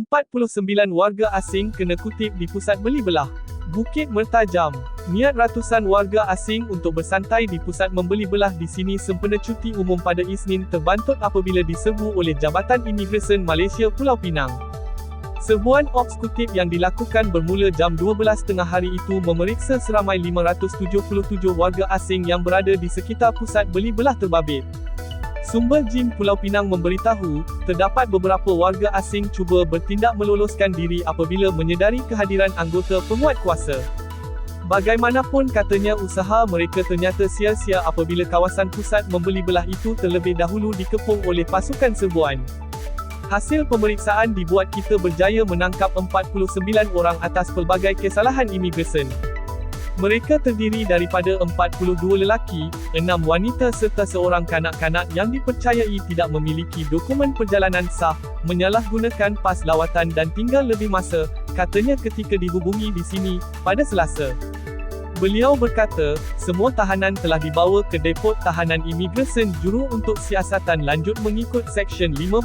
49 warga asing kena kutip di pusat beli belah. Bukit Mertajam. Niat ratusan warga asing untuk bersantai di pusat membeli belah di sini sempena cuti umum pada Isnin terbantut apabila diserbu oleh Jabatan Imigresen Malaysia Pulau Pinang. Serbuan eksekutif yang dilakukan bermula jam 12 tengah hari itu memeriksa seramai 577 warga asing yang berada di sekitar pusat beli belah terbabit. Sumber Jim Pulau Pinang memberitahu, terdapat beberapa warga asing cuba bertindak meloloskan diri apabila menyedari kehadiran anggota penguat kuasa. Bagaimanapun katanya usaha mereka ternyata sia-sia apabila kawasan pusat membeli belah itu terlebih dahulu dikepung oleh pasukan serbuan. Hasil pemeriksaan dibuat kita berjaya menangkap 49 orang atas pelbagai kesalahan imigresen. Mereka terdiri daripada 42 lelaki, 6 wanita serta seorang kanak-kanak yang dipercayai tidak memiliki dokumen perjalanan sah, menyalahgunakan pas lawatan dan tinggal lebih masa, katanya ketika dihubungi di sini, pada Selasa. Beliau berkata, semua tahanan telah dibawa ke Depot Tahanan Imigresen Juru untuk Siasatan lanjut mengikut Seksyen 15,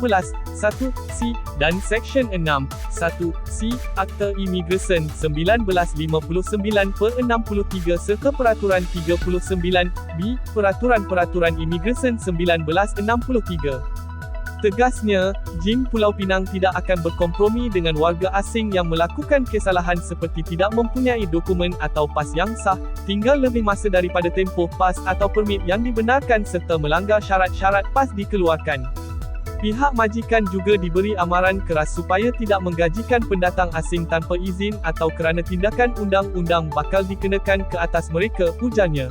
1, C, dan Seksyen 6, 1, C, Akta Imigresen 1959 per 63 serta Peraturan 39, B, Peraturan-Peraturan Imigresen 1963. Tegasnya, Jim Pulau Pinang tidak akan berkompromi dengan warga asing yang melakukan kesalahan seperti tidak mempunyai dokumen atau pas yang sah, tinggal lebih masa daripada tempoh pas atau permit yang dibenarkan serta melanggar syarat-syarat pas dikeluarkan. Pihak majikan juga diberi amaran keras supaya tidak menggajikan pendatang asing tanpa izin atau kerana tindakan undang-undang bakal dikenakan ke atas mereka, ujarnya.